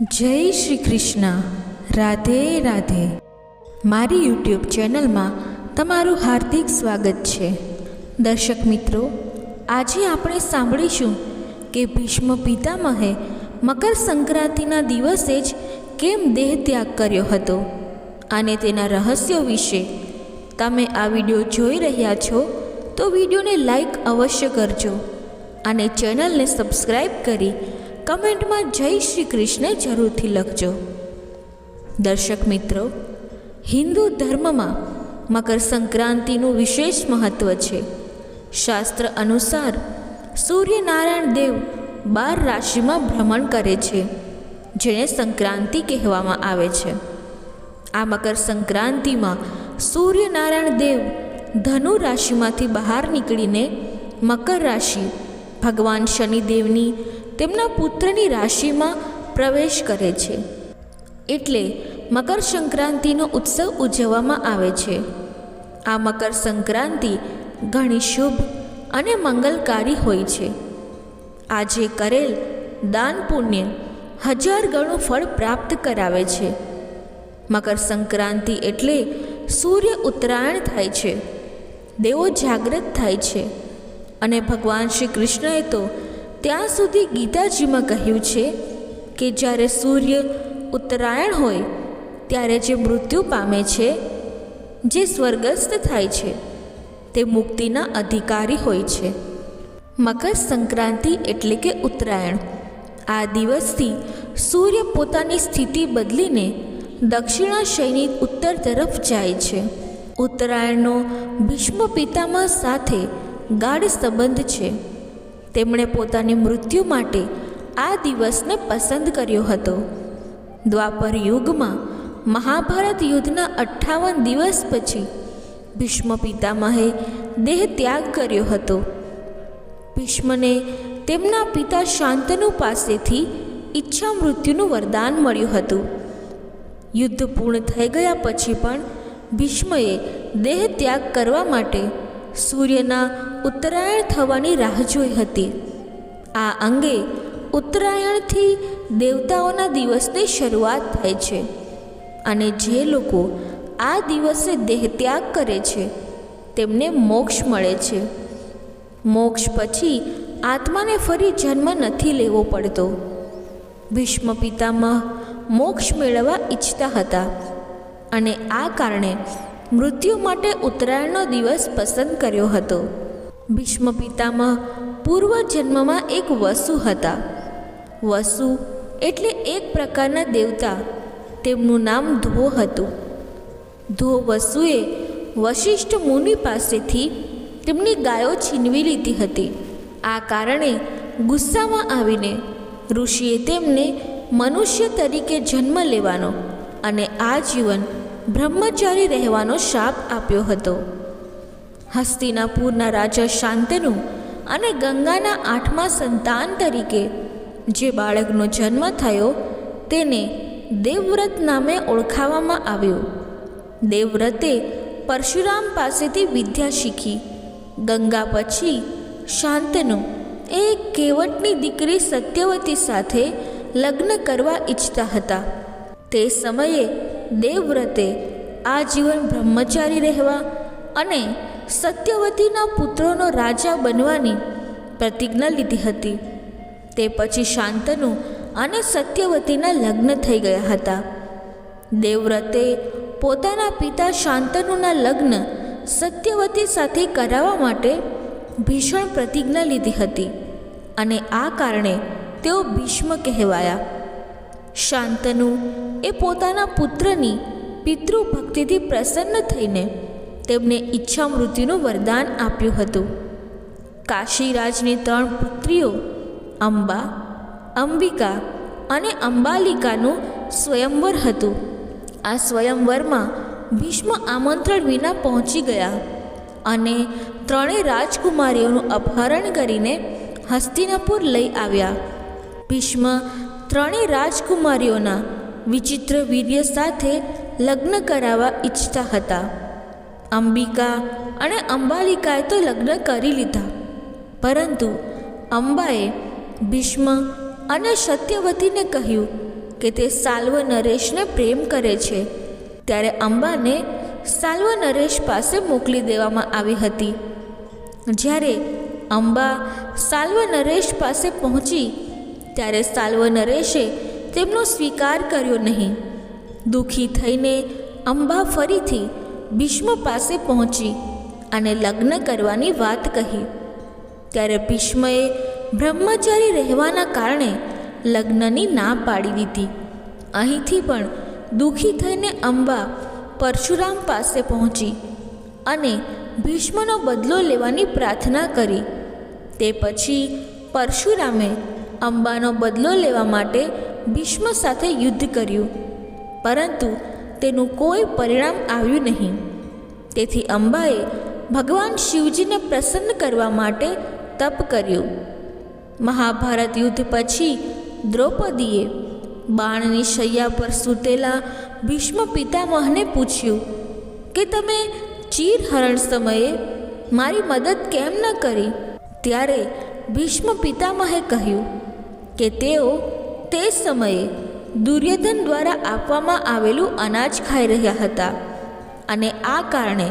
જય શ્રી કૃષ્ણ. રાધે રાધે. મારી યુટ્યુબ ચેનલમાં તમારું હાર્દિક સ્વાગત છે. દર્શક મિત્રો, આજે આપણે સાંભળીશું કે ભીષ્મ પિતામહે મકર સંક્રાંતિના દિવસે જ કેમ દેહ ત્યાગ કર્યો હતો અને તેના રહસ્યો વિશે. તમે આ વીડિયો જોઈ રહ્યા છો તો વિડીયોને લાઈક અવશ્ય કરજો અને ચેનલને સબસ્ક્રાઈબ કરી કમેન્ટમાં જય શ્રી કૃષ્ણ જરૂરથી લખજો. દર્શક મિત્રો, હિન્દુ ધર્મમાં મકર સંક્રાંતિનું વિશેષ મહત્ત્વ છે. શાસ્ત્ર અનુસાર સૂર્યનારાયણ દેવ બાર રાશિમાં ભ્રમણ કરે છે, જેને સંક્રાંતિ કહેવામાં આવે છે. આ મકર સંક્રાંતિમાં સૂર્યનારાયણ દેવ ધનુ રાશિમાંથી બહાર નીકળીને મકર રાશિ ભગવાન શનિદેવની તેમના પુત્રની રાશિમાં પ્રવેશ કરે છે. એટલે મકર સંક્રાંતિનો ઉત્સવ ઉજવવામાં આવે છે. આ મકર સંક્રાંતિ ઘણી શુભ અને મંગલકારી હોય છે. આજે કરેલ દાન પુણ્ય હજાર ગણું ફળ પ્રાપ્ત કરાવે છે. મકર સંક્રાંતિ એટલે સૂર્ય ઉત્તરાયણ થાય છે. દેવો જાગૃત થાય છે. અને ભગવાન શ્રી કૃષ્ણએ તો ત્યાં સુધી ગીતાજીમાં કહ્યું છે કે જ્યારે સૂર્ય ઉત્તરાયણ હોય, ત્યારે જે મૃત્યુ પામે છે, જે સ્વર્ગસ્થ થાય છે, તે મુક્તિના અધિકારી હોય છે. મકર સંક્રાંતિ એટલે કે ઉત્તરાયણ. આ દિવસથી સૂર્ય પોતાની સ્થિતિ બદલીને દક્ષિણાશયની ઉત્તર તરફ જાય છે. ઉત્તરાયણનો ભીષ્મ પિતામહ સાથે ગાઢ સંબંધ છે. તેમણે પોતાની મૃત્યુ માટે આ દિવસને પસંદ કર્યો હતો. દ્વાપર યુગમાં મહાભારત યુદ્ધના અઠ્ઠાવન દિવસ પછી ભીષ્મ પિતામહે દેહ ત્યાગ કર્યો હતો. ભીષ્મને તેમના પિતા શાંતનુ પાસેથી ઈચ્છા મૃત્યુનું વરદાન મળ્યું હતું. યુદ્ધ પૂર્ણ થઈ ગયા પછી પણ ભીષ્મએ દેહ ત્યાગ કરવા માટે સૂર્યના ઉત્તરાયણ થવાની રાહ જોઈ હતી. આ અંગે ઉત્તરાયણથી દેવતાઓના દિવસની શરૂઆત થાય છે અને જે લોકો આ દિવસે દેહ ત્યાગ કરે છે, તેમને મોક્ષ મળે છે. મોક્ષ પછી આત્માને ફરી જન્મ નથી લેવો પડતો. ભીષ્મ પિતામહ મોક્ષ મેળવવા ઈચ્છતા હતા અને આ કારણે મૃત્યુ માટે ઉત્તરાયણનો દિવસ પસંદ કર્યો હતો. ભીષ્મ પિતામહ પૂર્વ જન્મમાં એક વસુ હતા. વસુ એટલે એક પ્રકારના દેવતા. તેમનું નામ ધો હતું. ધો વસુએ વશિષ્ઠ મુનિ પાસેથી તેમની ગાયો છીનવી લીધી હતી. આ કારણે ગુસ્સામાં આવીને ઋષિએ તેમને મનુષ્ય તરીકે જન્મ લેવાનો અને આજીવન બ્રહ્મચારી રહેવાનો શાપ આપ્યો હતો. હસ્તિનાપુરના રાજા શાંતનુ અને ગંગાના આઠમા સંતાન તરીકે જે બાળકનો જન્મ થયો તેને દેવવ્રત નામે ઓળખાવામાં આવ્યો. દેવવ્રતે પરશુરામ પાસેથી વિદ્યા શીખી. ગંગા પછી શાંતનુ એ કેવટની દીકરી સત્યવતી સાથે લગ્ન કરવા ઈચ્છતા હતા. તે સમયે દેવવ્રતે આજીવન બ્રહ્મચારી રહેવા અને સત્યવતીના પુત્રોનો રાજા બનવાની પ્રતિજ્ઞા લીધી હતી. તે પછી શાંતનુ અને સત્યવતીના લગ્ન થઈ ગયા હતા. દેવવ્રતે પોતાના પિતા શાંતનુના લગ્ન સત્યવતી સાથે કરાવવા માટે ભીષણ પ્રતિજ્ઞા લીધી હતી અને આ કારણે તેઓ ભીષ્મ કહેવાયા. શાંતનુ એ પોતાના પુત્રની પિતૃભક્તિથી પ્રસન્ન થઈને તેમને ઈચ્છા મૃત્યુનું વરદાન આપ્યું હતું. કાશીરાજની ત્રણ પુત્રીઓ અંબા, અંબિકા અને અંબાલિકાનું સ્વયંવર હતું. આ સ્વયંવરમાં ભીષ્મ આમંત્રણ વિના પહોંચી ગયા અને ત્રણેય રાજકુમારીઓનું અપહરણ કરીને હસ્તિનાપુર લઈ આવ્યા. ભીષ્મ ત્રણેય રાજકુમારીઓના વિચિત્ર વીર્ય સાથે લગ્ન કરાવવા ઈચ્છતા હતા. અંબિકા અને અંબાલિકાએ તો લગ્ન કરી લીધા. પરંતુ અંબાએ ભીષ્મ અને સત્યવતીને કહ્યું કે તે સાલ્વ નરેશને પ્રેમ કરે છે. ત્યારે અંબાને સાલ્વ નરેશ પાસે મોકલી દેવામાં આવી હતી. જ્યારે અંબા સાલ્વ નરેશ પાસે પહોંચી ત્યારે સાલ્વ નરેશે તેમનો સ્વીકાર કર્યો નહીં. દુઃખી થઈને અંબા ફરીથી ભીષ્મ પાસે પહોંચી અને લગ્ન કરવાની વાત કહી. ત્યારે ભીષ્મએ બ્રહ્મચારી રહેવાના કારણે લગ્નની ના પાડી દીધી. અહીંથી પણ દુઃખી થઈને અંબા પરશુરામ પાસે પહોંચી અને ભીષ્મનો બદલો લેવાની પ્રાર્થના કરી. તે પછી પરશુરામે અંબાનો બદલો લેવા માટે ભીષ્મ સાથે યુદ્ધ કર્યું. પરંતુ તેનું કોઈ પરિણામ આવ્યું નહીં. તેથી અંબાએ ભગવાન શિવજીને પ્રસન્ન કરવા માટે તપ કર્યું. મહાભારત યુદ્ધ પછી દ્રૌપદીએ બાણની શૈયા પર સૂતેલા ભીષ્મ પિતામહને પૂછ્યું કે તમે ચીરહરણ સમયે મારી મદદ કેમ ન કરી? ત્યારે ભીષ્મ પિતામહે કહ્યું કે તેઓ તે સમયે દુર્યોધન દ્વારા આપવામાં આવેલું અનાજ ખાઈ રહ્યા હતા અને આ કારણે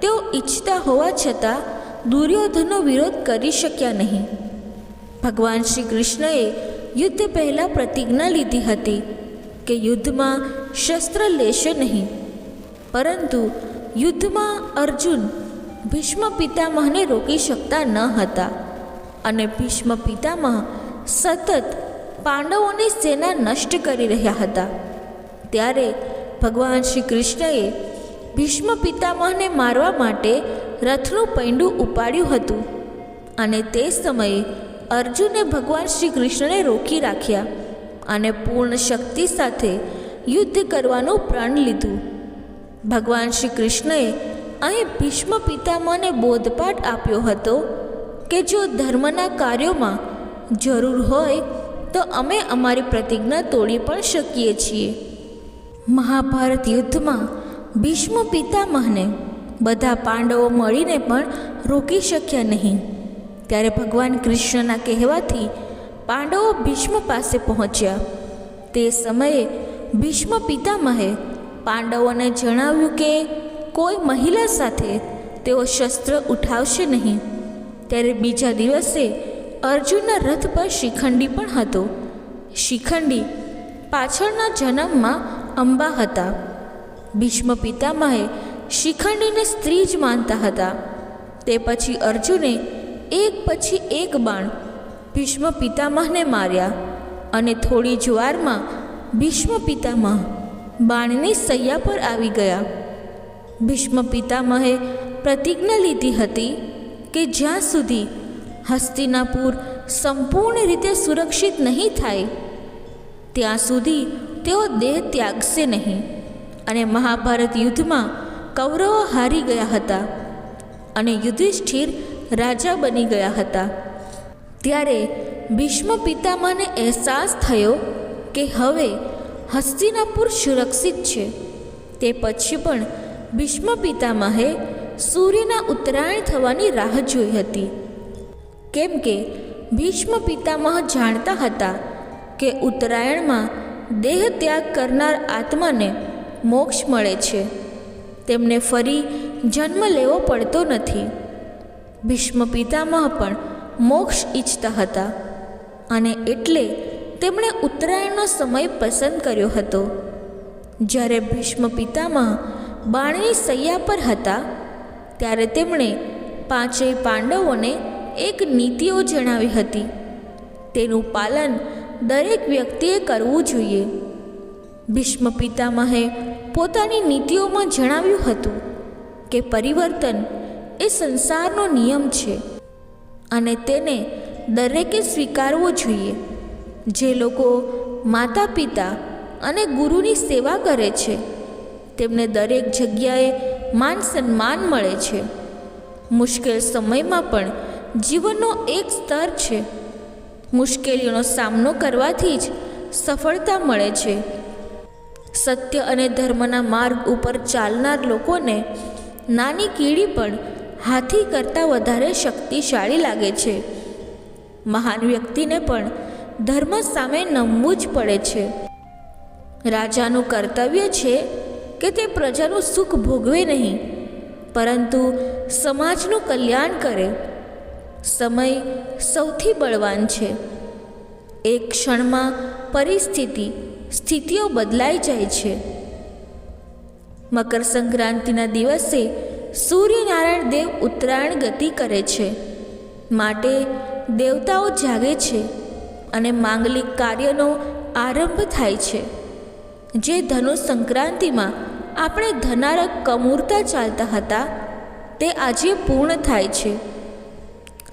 તેઓ ઈચ્છતા હોવા છતાં દુર્યોધનનો વિરોધ કરી શક્યા નહીં. ભગવાન શ્રી કૃષ્ણએ યુદ્ધ પહેલાં પ્રતિજ્ઞા લીધી હતી કે યુદ્ધમાં શસ્ત્ર લેશે નહીં. પરંતુ યુદ્ધમાં અર્જુન ભીષ્મ પિતામહને રોકી શકતા ન હતા અને ભીષ્મ પિતામહ સતત પાંડવોની સેના નષ્ટ કરી રહ્યા હતા. ત્યારે ભગવાન શ્રી કૃષ્ણએ ભીષ્મ પિતામહને મારવા માટે રથનું પૈંડું ઉપાડ્યું હતું અને તે સમયે અર્જુને ભગવાન શ્રી કૃષ્ણને રોકી રાખ્યા અને પૂર્ણ શક્તિ સાથે યુદ્ધ કરવાનું પ્રણ લીધું. ભગવાન શ્રી કૃષ્ણએ અહીં ભીષ્મ પિતામહને બોધપાઠ આપ્યો હતો કે જો ધર્મના કાર્યોમાં જરૂર હોય તો અમે અમારી પ્રતિજ્ઞા તોડી પણ શકીએ છીએ. મહાભારત યુદ્ધમાં ભીષ્મ પિતામહને બધા પાંડવો મળીને પણ રોકી શક્યા નહીં. ત્યારે ભગવાન કૃષ્ણના કહેવાથી પાંડવો ભીષ્મ પાસે પહોંચ્યા. તે સમયે ભીષ્મ પિતામહે પાંડવોને જણાવ્યું કે કોઈ મહિલા સાથે તેઓ શસ્ત્ર ઉઠાવશે નહીં. ત્યારે બીજા દિવસે અર્જુનના રથ પર શિખંડી પણ હતો. શિખંડી પાછળના જન્મમાં અંબા હતા. ભીષ્મ પિતામહે શિખંડીને સ્ત્રી જ માનતા હતા. તે પછી અર્જુને એક પછી એક બાણ ભીષ્મ પિતામહને માર્યા અને થોડી જ વારમાં ભીષ્મ પિતામહ બાણની સૈયા પર આવી ગયા. ભીષ્મ પિતામહે પ્રતિજ્ઞા લીધી હતી કે જ્યાં સુધી હસ્તિનાપુર સંપૂર્ણ રીતે સુરક્ષિત નહીં થાય. ત્યાં સુધી તેઓ દેહ ત્યાગશે નહીં અને મહાભારત યુદ્ધમાં કૌરવો હારી ગયા હતા અને યુધિષ્ઠિર રાજા બની ગયા હતા. ત્યારે ભીષ્મ પિતામાને અહેસાસ થયો કે હવે હસ્તિનાપુર સુરક્ષિત છે. તે પછી પણ ભીષ્મ પિતામહે સૂર્યના ઉત્તરાયણ થવાની રાહ જોઈ હતી. કેમ કે ભીષ્મ પિતામહ જાણતા હતા કે ઉત્તરાયણમાં દેહ ત્યાગ કરનાર આત્માને મોક્ષ મળે છે. તેમને ફરી જન્મ લેવો પડતો નથી. ભીષ્મ પિતામહ પણ મોક્ષ ઈચ્છતા હતા અને એટલે તેમણે ઉત્તરાયણનો સમય પસંદ કર્યો હતો. જ્યારે ભીષ્મ પિતામહ બાણની સૈયા પર હતા, ત્યારે તેમણે પાંચેય પાંડવોને એક નીતિઓ જણાવી હતી. તેનું પાલન દરેક વ્યક્તિએ કરવું જોઈએ. ભીષ્મ પિતામહે પોતાની નીતિઓમાં જણાવ્યું હતું કે પરિવર્તન એ સંસારનો નિયમ છે અને તેને દરેકે સ્વીકારવો જોઈએ. જે લોકો માતા પિતા અને ગુરુની સેવા કરે છે, તેમને દરેક જગ્યાએ માન સન્માન મળે છે. મુશ્કેલ સમયમાં પણ જીવનનો એક સ્તર છે. મુશ્કેલીઓનો સામનો કરવાથી જ સફળતા મળે છે. સત્ય અને ધર્મના માર્ગ ઉપર ચાલનાર લોકોને નાની કીડી પણ હાથી કરતાં વધારે શક્તિશાળી લાગે છે. મહાન વ્યક્તિને પણ ધર્મ સામે નમવું જ પડે છે. રાજાનું કર્તવ્ય છે કે તે પ્રજાનું સુખ ભોગવે નહીં. પરંતુ સમાજનું કલ્યાણ કરે. સમય સૌથી બળવાન છે. એક ક્ષણમાં પરિસ્થિતિ, સ્થિતિઓ બદલાઈ જાય છે. મકર સંક્રાંતિના દિવસે સૂર્યનારાયણ દેવ ઉત્તરાયણ ગતિ કરે છે. માટે દેવતાઓ જાગે છે અને માંગલિક કાર્યનો આરંભ થાય છે. જે ધનુ સંક્રાંતિમાં આપણે ધનારક કમૂરતા ચાલતા હતા, તે આજે પૂર્ણ થાય છે.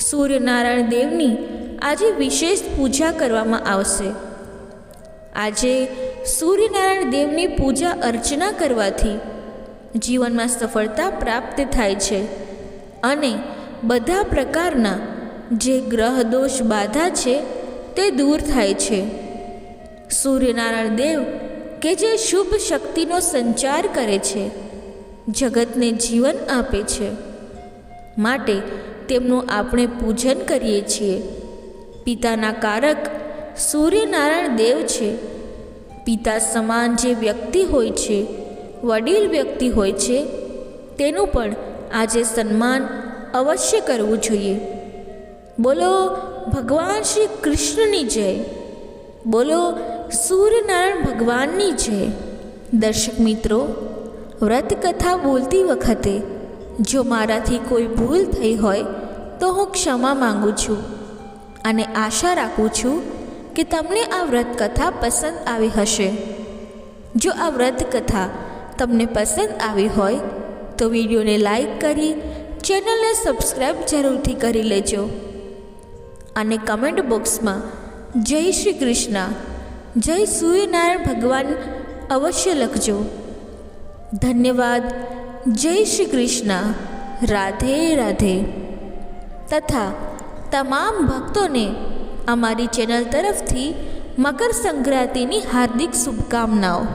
સૂર્યનારાયણ દેવની આજે વિશેષ પૂજા કરવામાં આવશે. આજે સૂર્યનારાયણ દેવની પૂજા અર્ચના કરવાથી જીવનમાં સફળતા પ્રાપ્ત થાય છે અને બધા પ્રકારના જે ગ્રહ દોષ બાધા છે તે દૂર થાય છે. સૂર્યનારાયણ દેવ કે જે શુભ શક્તિનો સંચાર કરે છે, જગતને જીવન આપે છે. માટે તેમનું આપણે પૂજન કરીએ છીએ. પિતાના કારક સૂર્યનારાયણ દેવ છે. પિતા સમાન જે વ્યક્તિ હોય છે, વડીલ વ્યક્તિ હોય છે, તેનું પણ આજે સન્માન અવશ્ય કરવું જોઈએ. બોલો, ભગવાન શ્રી કૃષ્ણની જય. બોલો, સૂર્યનારાયણ ભગવાનની જય. દર્શક મિત્રો વ્રત કથા બોલતી વખતે જો મારાથી કોઈ ભૂલ થઈ હોય, તો હું ક્ષમા માંગુ છું અને આશા રાખું છું કે તમને આ વ્રત કથા પસંદ આવી હશે. જો આ વ્રત કથા તમને પસંદ આવી હોય, તો વિડીયોને લાઈક કરી, ચેનલને સબસ્ક્રાઈબ જરૂરથી કરી લેજો અને કમેન્ટ બોક્સમાં જય શ્રી કૃષ્ણ, જય સૂર્યનારાયણ ભગવાન અવશ્ય લખજો. ધન્યવાદ. જય શ્રી કૃષ્ણ રાધે રાધે. તથા તમામ ભક્તોને અમારી ચેનલ તરફથી મકર સંક્રાંતિની હાર્દિક શુભકામનાઓ.